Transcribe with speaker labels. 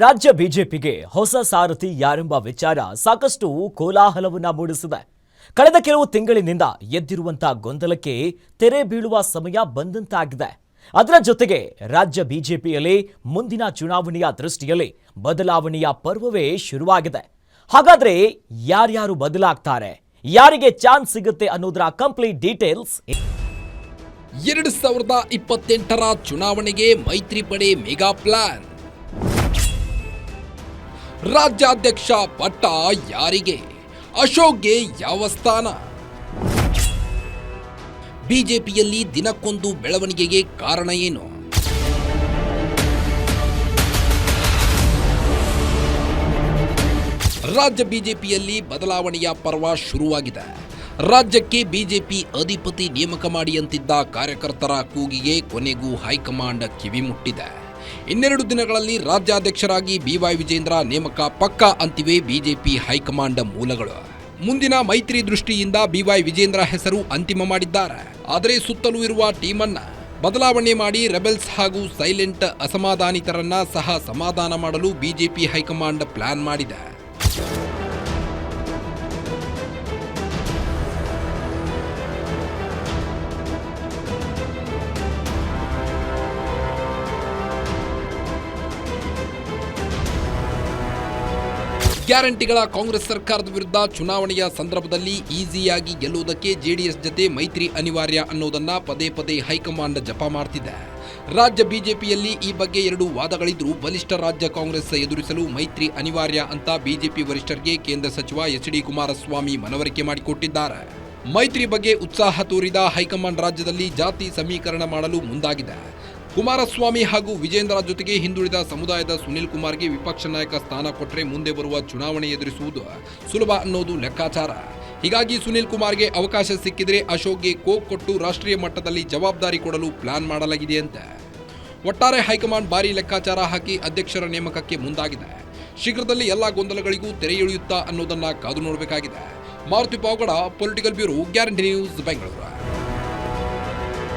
Speaker 1: ರಾಜ್ಯ ಬಿಜೆಪಿಗೆ ಹೊಸ ಸಾರಥಿ ಯಾರೆಂಬ ವಿಚಾರ ಸಾಕಷ್ಟು ಕೋಲಾಹಲವನ್ನ ಮೂಡಿಸಿದೆ. ಕಳೆದ ಕೆಲವು ತಿಂಗಳಿನಿಂದ ಎದ್ದಿರುವಂತಹ ಗೊಂದಲಕ್ಕೆ ತೆರೆ ಬೀಳುವ ಸಮಯ ಬಂದಂತಾಗಿದೆ. ಅದರ ಜೊತೆಗೆ ರಾಜ್ಯ ಬಿಜೆಪಿಯಲ್ಲಿ ಮುಂದಿನ ಚುನಾವಣೆಯ ದೃಷ್ಟಿಯಲ್ಲಿ ಬದಲಾವಣೆಯ ಪರ್ವವೇ ಶುರುವಾಗಿದೆ. ಹಾಗಾದ್ರೆ ಯಾರ್ಯಾರು ಬದಲಾಗ್ತಾರೆ? ಯಾರಿಗೆ ಚಾನ್ಸ್ ಸಿಗುತ್ತೆ ಅನ್ನೋದರ ಕಂಪ್ಲೀಟ್ ಡೀಟೇಲ್ಸ್
Speaker 2: ಎರಡು ಸಾವಿರದ ಇಪ್ಪತ್ತೆಂಟರ ಚುನಾವಣೆಗೆ ಮೈತ್ರಿ ಪಡೆ ಮೆಗಾ ಪ್ಲಾನ್ ರಾಜ್ಯಾಧ್ಯಕ್ಷ ಪಟ್ಟ ಯಾರಿಗೆ? ಅಶೋಕ್ಗೆ ಯಾವ ಸ್ಥಾನ? ಬಿಜೆಪಿಯಲ್ಲಿ ದಿನಕ್ಕೊಂದು ಬೆಳವಣಿಗೆಗೆ ಕಾರಣ ಏನು? ರಾಜ್ಯ ಬಿಜೆಪಿಯಲ್ಲಿ ಬದಲಾವಣೆಯ ಪರ್ವ ಶುರುವಾಗಿದೆ. ರಾಜ್ಯಕ್ಕೆ ಬಿಜೆಪಿ ಅಧಿಪತಿ ನೇಮಕ ಮಾಡಿ ಅಂತಿದ್ದ ಕಾರ್ಯಕರ್ತರ ಕೂಗಿಗೆ ಕೊನೆಗೂ ಹೈಕಮಾಂಡ್ ಕಿವಿ ಮುಟ್ಟಿದೆ ಇನ್ನೆರಡು ದಿನಗಳಲ್ಲಿ ರಾಜ್ಯಾಧ್ಯಕ್ಷರಾಗಿ ಬಿವೈ ವಿಜೇಂದ್ರ ನೇಮಕ ಪಕ್ಕಾ ಅಂತಿವೆ ಬಿಜೆಪಿ ಹೈಕಮಾಂಡ್ ಮೂಲಗಳು. ಮುಂದಿನ ಮೈತ್ರಿ ದೃಷ್ಟಿಯಿಂದ ಬಿವೈ ವಿಜೇಂದ್ರ ಹೆಸರು ಅಂತಿಮ ಮಾಡಿದ್ದಾರೆ. ಆದರೆ ಸುತ್ತಲೂ ಇರುವ ಟೀಮನ್ನ ಬದಲಾವಣೆ ಮಾಡಿ ರೆಬೆಲ್ಸ್ ಹಾಗೂ ಸೈಲೆಂಟ್ ಅಸಮಾಧಾನಿತರನ್ನ ಸಹ ಸಮಾಧಾನ ಮಾಡಲು ಬಿಜೆಪಿ ಹೈಕಮಾಂಡ್ ಪ್ಲಾನ್ ಮಾಡಿದೆ. ಗ್ಯಾರಂಟಿಗಳ ಕಾಂಗ್ರೆಸ್ ಸರ್ಕಾರದ ವಿರುದ್ಧ ಚುನಾವಣೆಯ ಸಂದರ್ಭದಲ್ಲಿ ಈಸಿಯಾಗಿ ಗೆಲ್ಲುವುದಕ್ಕೆ ಜೆಡಿಎಸ್ ಜತೆ ಮೈತ್ರಿ ಅನಿವಾರ್ಯ ಅನ್ನೋದನ್ನ ಪದೇ ಪದೇ ಹೈಕಮಾಂಡ್ ಜಪ ಮಾಡ್ತಿದೆ. ರಾಜ್ಯ ಬಿಜೆಪಿಯಲ್ಲಿ ಈ ಬಗ್ಗೆ ಎರಡು ವಾದಗಳಿದ್ರೂ ಬಲಿಷ್ಠ ರಾಜ್ಯ ಕಾಂಗ್ರೆಸ್ ಎದುರಿಸಲು ಮೈತ್ರಿ ಅನಿವಾರ್ಯ ಅಂತ ಬಿಜೆಪಿ ವರಿಷ್ಠರಿಗೆ ಕೇಂದ್ರ ಸಚಿವ ಎಚ್ ಡಿ ಕುಮಾರಸ್ವಾಮಿ ಮನವರಿಕೆ ಮಾಡಿಕೊಟ್ಟಿದ್ದಾರೆ. ಮೈತ್ರಿ ಬಗ್ಗೆ ಉತ್ಸಾಹ ತೋರಿದ ಹೈಕಮಾಂಡ್ ರಾಜ್ಯದಲ್ಲಿ ಜಾತಿ ಸಮೀಕರಣ ಮಾಡಲು ಮುಂದಾಗಿದೆ. ಕುಮಾರಸ್ವಾಮಿ ಹಾಗೂ ವಿಜೇಂದ್ರ ಜೊತೆಗೆ ಹಿಂದುಳಿದ ಸಮುದಾಯದ ಸುನಿಲ್ ಕುಮಾರ್ಗೆ ವಿಪಕ್ಷ ನಾಯಕ ಸ್ಥಾನ ಕೊಟ್ಟರೆ ಮುಂದೆ ಬರುವ ಚುನಾವಣೆ ಎದುರಿಸುವುದು ಸುಲಭ ಅನ್ನೋದು ಲೆಕ್ಕಾಚಾರ. ಹೀಗಾಗಿ ಸುನಿಲ್ ಕುಮಾರ್ಗೆ ಅವಕಾಶ ಸಿಕ್ಕಿದ್ರೆ ಅಶೋಕ್ಗೆ ಕೋಕ್ ಕೊಟ್ಟು ರಾಷ್ಟ್ರೀಯ ಮಟ್ಟದಲ್ಲಿ ಜವಾಬ್ದಾರಿ ಕೊಡಲು ಪ್ಲಾನ್ ಮಾಡಲಾಗಿದೆ ಅಂತ. ಒಟ್ಟಾರೆ ಹೈಕಮಾಂಡ್ ಭಾರಿ ಲೆಕ್ಕಾಚಾರ ಹಾಕಿ ಅಧ್ಯಕ್ಷರ ನೇಮಕಕ್ಕೆ ಮುಂದಾಗಿದೆ. ಶೀಘ್ರದಲ್ಲಿ ಎಲ್ಲ ಗೊಂದಲಗಳಿಗೂ ತೆರೆ ಎಳೆಯುತ್ತಾ ಅನ್ನೋದನ್ನ ಕಾದು ನೋಡಬೇಕಾಗಿದೆ. Maruti Pavagada, political bureau, guarantee news, Bengaluru.